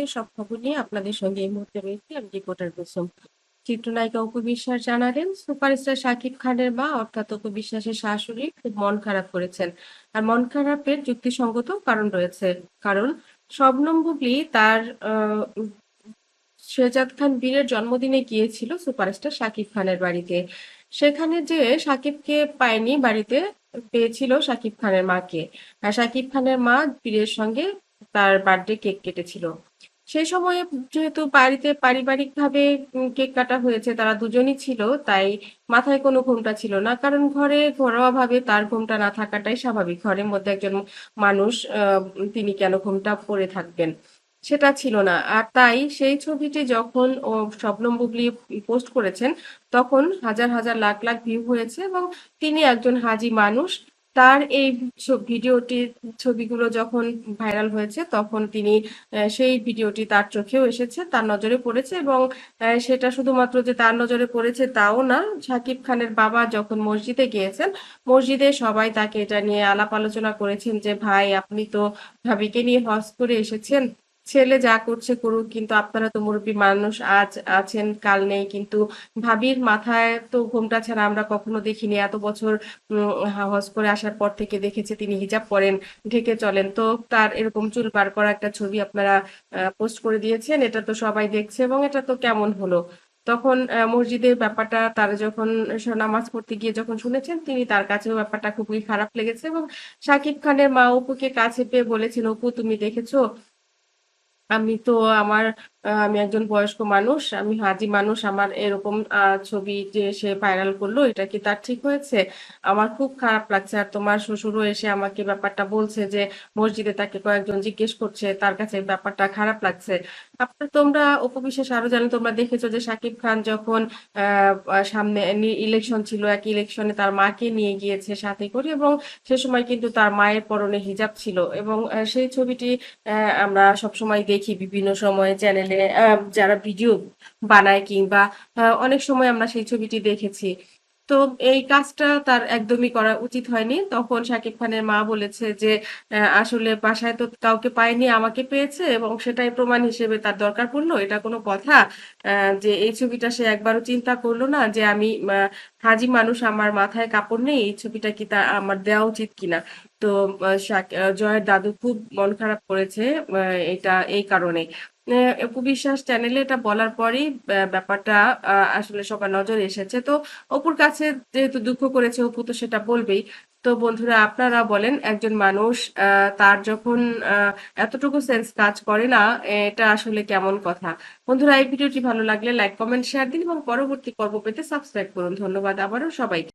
আজকের সব খবর নিয়ে আপনাদের সঙ্গে এই মুহূর্তে রয়েছি। আমি রিপোর্টার কুসুম। চিত্রনায়িকা অপু বিশ্বাস জানালেন সুপারস্টার শাকিব খানের মা অর্থাৎ অপু বিশ্বাসের শাশুড়ি খুব মন খারাপ করেছেন। আর মন খারাপের যুক্তিসঙ্গত কারণ রয়েছে। কারণ শবনম বুবলি তার আহ, শেহজাদ খান বীরের জন্মদিনে গিয়েছিল সুপারস্টার শাকিব খানের বাড়িতে। সেখানে যে শাকিবকে পায়নি বাড়িতে পেয়েছিল শাকিব খানের মাকে। আর শাকিব খানের মা বীরের সঙ্গে তার বার্থডে কেক কেটেছিল। সেই সময়ে যেহেতু বাড়িতে পারিবারিক ভাবে কেক কাটা হয়েছে, তারা দুজনই ছিল, তাই মাথায় কোনো ঘোমটা ছিল না। কারণ ঘরে ঘরোয়া ভাবে তার ঘোমটা না থাকাটাই স্বাভাবিক। ঘরের মধ্যে একজন মানুষ তিনি কেন ঘোমটা পরে থাকবেন সেটা ছিল না। আর তাই সেই ছবিটি যখন ও শবনম বুবলি পোস্ট করেছেন, তখন হাজার হাজার লাখ লাখ ভিউ হয়েছে এবং তিনি একজন হাজি মানুষ। তার এই ছ- ভিডিওটি, ছবিগুলো যখন ভাইরাল হয়েছে তখন তিনি সেই ভিডিওটি তার চোখেও এসেছে, তার নজরে পড়েছে এবং সেটা শুধুমাত্র যে তার নজরে পড়েছে তাও না, শাকিব খানের বাবা যখন মসজিদে গিয়েছেন, মসজিদে সবাই তাকে এটা নিয়ে আলাপ আলোচনা করেছেন যে, ভাই, আপনি তো ভাবিকে নিয়ে হজ করে এসেছেন ছেলে যা করছে করুক, কিন্তু আপনারা তো মুরব্বী মানুষ, আজ আছেন, কাল নেই, কিন্তু ভাবির মাথায় তো ঘোমটা ছাড়া আমরা কখনো দেখিনি। এত বছর হজ করে আসার পর থেকে দেখেছি তিনি হিজাব পরেন, ঢেকে চলেন। তো তার এরকম চুল বার করা একটা ছবি আপনারা পোস্ট করে দিয়েছেন, এটা তো সবাই দেখছে এবং এটা তো কেমন হলো? তখন মসজিদের ব্যাপারটা তারা যখন নামাজ পড়তে গিয়ে যখন শুনেছেন তিনি, তার কাছেও ব্যাপারটা খুবই খারাপ লেগেছে এবং শাকিব খানের মা অপুকে কাছে পেয়ে বলেছেন, অপু, তুমি দেখেছ? আমি তো আমার আমি একজন বয়স্ক মানুষ, আমি হাজি মানুষ, আমার এরকম ছবি যে সে ভাইরাল করল, এটা কি তার ঠিক হয়েছে? আমার খুব খারাপ লাগছে। আর তোমার শ্বশুরও এসে আমাকে ব্যাপারটা বলছে যে, মসজিদে তাকে কয়েকজন জিজ্ঞেস করছে, তার কাছে ব্যাপারটা খারাপ লাগছে। আপনার তোমরা উপবিশ্বাস আরও জানো, তোমরা দেখেছ যে সাকিব খান যখন সামনে ইলেকশন ছিল, এক ইলেকশনে তার মাকে নিয়ে গিয়েছে সাথে করে এবং সে সময় কিন্তু তার মায়ের পরনে হিজাব ছিল এবং সেই ছবিটি আমরা সবসময় দেখি বিভিন্ন সময় চ্যানেলে যারা ভিডিও বানায় কিংবা অনেক সময় আমরা সেই ছবিটি দেখেছি। তো এই কাজটা তার একদমই করা উচিত হয়নি। তখন শাকিব খানের মা বলেছে যে আসলে বাসায় তো কাউকে পায়নি, আমাকে পেয়েছে এবং সেটাই প্রমাণ হিসেবে তার দরকার পড়ল। এটা কোনো কথা যে এই ছবিটা সে একবারও চিন্তা করল না যে আমি হাজি মানুষ, আমার মাথায় কাপড় নেই, এই ছবিটা কি তা আমার দেওয়া উচিত কিনা? তো জয়ের দাদু খুব মন খারাপ করেছে এটা এই কারণে অপু বিশ্বাস চ্যানেলে এটা বলার পরেই ব্যাপারটা আসলে সবার নজরে এসেছে। তো অপুর কাছে যেহেতু দুঃখ করেছে, অপু তো সেটা বলবেই। তো বন্ধুরা, আপনারা বলেন, একজন মানুষ তার যখন এতটুকু সেন্স কাজ করে না, এটা আসলে কেমন কথা? বন্ধুরা, এই ভিডিওটি ভালো লাগলে লাইক কমেন্ট শেয়ার দিন এবং পরবর্তী পর্ব পেতে সাবস্ক্রাইব করুন। ধন্যবাদ আবারও সবাইকে।